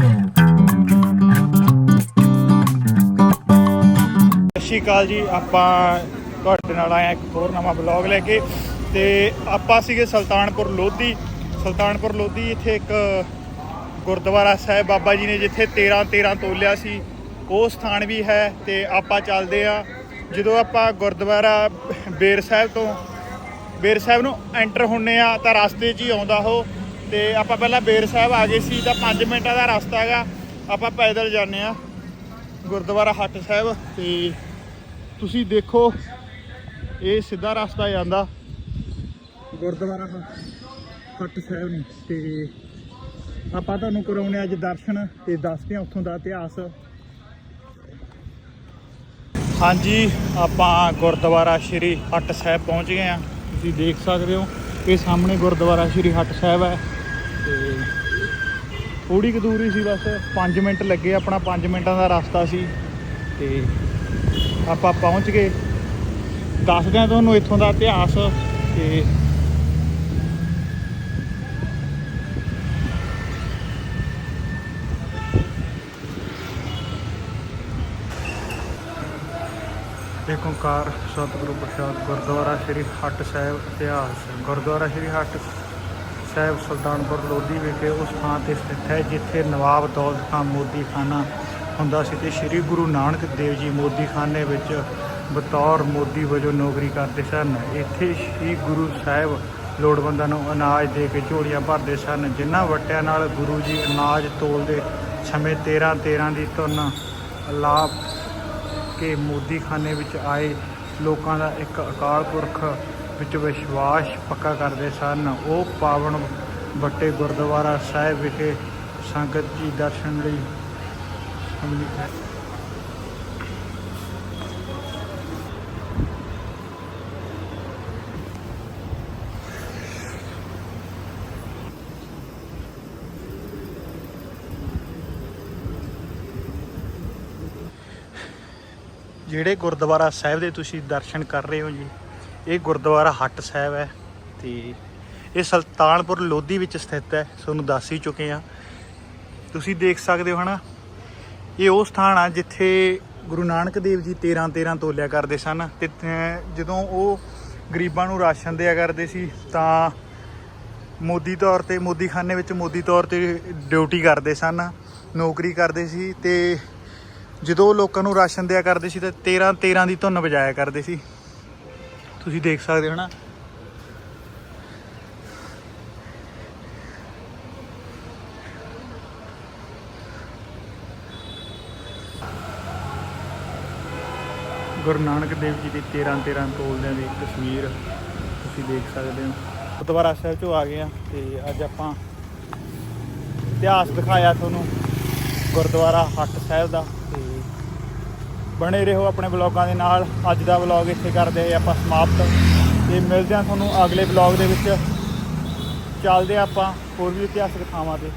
ਸਤਿ ਸ਼੍ਰੀ ਅਕਾਲ ਜੀ, ਆਪਾਂ ਤੁਹਾਡੇ ਨਾਲ ਆਏ ਹਾਂ ਇੱਕ ਹੋਰ ਨਵਾਂ ਬਲੌਗ ਲੈ ਕੇ ਤੇ ਆਪਾਂ ਸੀਗੇ ਸੁਲਤਾਨਪੁਰ ਲੋਧੀ। ਸੁਲਤਾਨਪੁਰ ਲੋਧੀ ਇੱਥੇ ਇੱਕ ਗੁਰਦੁਆਰਾ ਸਾਹਿਬ ਬਾਬਾ ਜੀ ਨੇ ਜਿੱਥੇ 13 13 ਤੋਲਿਆ ਸੀ, ਉਹ ਸਥਾਨ ਵੀ ਹੈ ਤੇ ਆਪਾਂ ਚੱਲਦੇ ਆ ਜਦੋਂ ਆਪਾਂ ਗੁਰਦੁਆਰਾ ਬੇਰ ਸਾਹਿਬ ਤੋਂ, ਬੇਰ ਸਾਹਿਬ ਨੂੰ ਐਂਟਰ ਹੁੰਨੇ ਆ ਤਾਂ ਰਸਤੇ 'ਚ ਹੀ ਆਉਂਦਾ ਉਹ। ਤੇ ਆਪਾਂ ਪਹਿਲਾਂ ਬੇਰ ਸਾਹਿਬ ਆ ਗਏ ਸੀ, ਤਾਂ 5 ਮਿੰਟਾਂ ਦਾ ਰਸਤਾ ਹੈਗਾ। ਆਪਾਂ ਪੈਦਲ ਜਾਂਦੇ ਆ ਗੁਰਦੁਆਰਾ ਹੱਟ ਸਾਹਿਬ, ਤੇ ਤੁਸੀਂ ਦੇਖੋ, ਇਹ ਸਿੱਧਾ ਰਸਤਾ ਜਾਂਦਾ। ਗੁਰਦੁਆਰਾ ਹ- ਹੱਟ ਸਾਹਿਬ ਨੂੰ, ਤੇ ਆਪਾਂ ਤੁਹਾਨੂੰ ਕਰਾਉਣੇ ਅੱਜ ਦਰਸ਼ਨ ਤੇ ਦੱਸਦੇ ਹਾਂ ਉੱਥੋਂ ਦਾ ਇਤਿਹਾਸ। ਹਾਂਜੀ, ਆਪਾਂ ਗੁਰਦੁਆਰਾ ਸ਼੍ਰੀ ਹੱਟ ਸਾਹਿਬ ਪਹੁੰਚ ਗਏ ਆ ਤੁਸੀਂ ਦੇਖ ਸਕਦੇ ਹੋ, ਇਹ ਸਾਹਮਣੇ ਗੁਰਦੁਆਰਾ ਸ਼੍ਰੀ ਹੱਟ ਸਾਹਿਬ ਹੈ। ਤੇ ਥੋੜੀ ਕੁ ਦੂਰੀ ਸੀ ਬਸ। 5 ਮਿੰਟ ਲੱਗੇ, ਆਪਣਾ 5 ਮਿੰਟਾਂ ਦਾ ਰਸਤਾ ਸੀ ਤੇ ਆਪਾਂ ਪਹੁੰਚ ਗਏ। ਦੱਸਦੇ ਹਾਂ ਤੁਹਾਨੂੰ ਇੱਥੋਂ ਦਾ ਇਤਿਹਾਸ ਤੇ ਇੱਕ ਓਂਕਾਰ ਸਤਿਗੁਰੂ ਪ੍ਰਸਾਦ, ਗੁਰਦੁਆਰਾ ਸ੍ਰੀ ਹੱਟ ਸਾਹਿਬ, ਇਤਿਹਾਸ, ਗੁਰਦੁਆਰਾ ਸ੍ਰੀ ਹੱਟ। ਸਾਹਿਬ ਸੁਲਤਾਨਪੁਰ ਲੋਧੀ ਵਿਖੇ ਉਸ ਥਾਂ ਤੇ ਸਥਿਤ ਹੈ, ਜਿੱਥੇ ਨਵਾਬ ਦੌਲਤ ਖਾਨ ਮੋਦੀ ਖਾਨਾ ਹੁੰਦਾ ਸੀ ਤੇ ਸ੍ਰੀ ਗੁਰੂ ਨਾਨਕ ਦੇਵ ਜੀ ਮੋਦੀ ਖਾਨੇ ਵਿੱਚ ਬਤੌਰ ਮੋਦੀ ਵਜੋਂ ਨੌਕਰੀ ਕਰਦੇ ਸਨ। ਇੱਥੇ ਸ੍ਰੀ ਗੁਰੂ ਸਾਹਿਬ ਲੋੜਵੰਦਾਂ ਨੂੰ ਅਨਾਜ ਦੇ ਕੇ ਝੋਲੀਆਂ ਭਰਦੇ ਸਨ, ਜਿਨ੍ਹਾਂ ਵਟਿਆਂ ਨਾਲ ਗੁਰੂ ਜੀ ਅਨਾਜ ਤੋਲਦੇ ਸਮੇਂ 13 13 ਦੀ ਧੁਨ ਲਾਭ ਕਿ ਮੋਦੀਖਾਨੇ ਵਿੱਚ ਆਏ। ਲੋਕਾਂ ਦਾ ਇੱਕ ਅਕਾਲ ਪੁਰਖ ਵਿੱਚ ਵਿਸ਼ਵਾਸ ਪੱਕਾ ਕਰਦੇ ਸਨ। ਉਹ ਪਾਵਨ ਵੱਟੇ ਗੁਰਦੁਆਰਾ ਸਾਹਿਬ ਵਿਖੇ ਸੰਗਤ ਜੀ ਦਰਸ਼ਨ ਲਈ ਸੰਮਿਲਿਤ ਜਿਹੜੇ ਗੁਰਦੁਆਰਾ ਸਾਹਿਬ ਦੇ ਤੁਸੀਂ ਦਰਸ਼ਨ ਕਰ ਰਹੇ ਹੋ ਜੀ ਇਹ ਗੁਰਦੁਆਰਾ ਹੱਟ ਸਾਹਿਬ ਹੈ ਤੇ ਇਹ ਸੁਲਤਾਨਪੁਰ ਲੋਧੀ ਵਿੱਚ ਸਥਿਤ ਹੈ, ਤੁਹਾਨੂੰ ਦੱਸ ਹੀ ਚੁੱਕੇ ਆ ਤੁਸੀਂ ਦੇਖ ਸਕਦੇ ਹੋ ਹਨਾ, ਇਹ ਉਹ ਸਥਾਨ ਆ ਜਿੱਥੇ ਗੁਰੂ ਨਾਨਕ ਦੇਵ ਜੀ 13 13 ਤੋਲਿਆ ਕਰਦੇ ਸਨ ਤੇ ਜਦੋਂ ਉਹ ਗਰੀਬਾਂ ਨੂੰ ਰਾਸ਼ਨ ਦਿਆ ਕਰਦੇ ਸੀ, ਤਾਂ ਮੋਦੀ ਤੌਰ ਤੇ, ਮੋਦੀਖਾਨੇ ਵਿੱਚ ਮੋਦੀ ਤੌਰ ਤੇ ਡਿਊਟੀ ਕਰਦੇ ਸਨ, ਨੌਕਰੀ ਕਰਦੇ ਸੀ ਤੇ ਜਦੋਂ ਉਹ ਲੋਕਾਂ ਨੂੰ ਰਾਸ਼ਨ ਦਿਆ ਕਰਦੇ ਸੀ, ਤਾਂ 13 13 ਦੀ ਧੁੰਨ ਵਜਾਇਆ ਕਰਦੇ ਸੀ। ਤੁਸੀਂ ਦੇਖ ਸਕਦੇ ਹੋ ਨਾ। ਗੁਰੂ ਨਾਨਕ ਦੇਵ ਜੀ ਦੀ 13 13 ਤੋਲਦਿਆਂ ਦੀ ਤਸਵੀਰ ਤੁਸੀਂ ਦੇਖ ਸਕਦੇ ਹੋ। ਗੁਰਦੁਆਰਾ ਸਾਹਿਬ ਚੋਂ ਆ ਗਏ ਆ ਤੇ ਅੱਜ ਆਪਾਂ ਇਤਿਹਾਸ ਦਿਖਾਇਆ ਤੁਹਾਨੂੰ ਗੁਰਦੁਆਰਾ ਹੱਟ ਸਾਹਿਬ ਦਾ। ਬਣੇ ਰਹੋ ਆਪਣੇ ਬਲੌਗਾਂ ਦੇ ਨਾਲ। ਅੱਜ ਦਾ ਬਲੌਗ ਇੱਥੇ ਕਰਦੇ ਆਪਾਂ ਸਮਾਪਤ। ਤੇ ਮਿਲਦੇ ਹਾਂ ਤੁਹਾਨੂੰ ਅਗਲੇ ਬਲੌਗ ਦੇ ਵਿੱਚ। ਚੱਲਦੇ ਹਾਂ ਆਪਾਂ ਹੋਰ ਵੀ ਇਤਿਹਾਸਕ ਥਾਵਾਂ ਤੇ।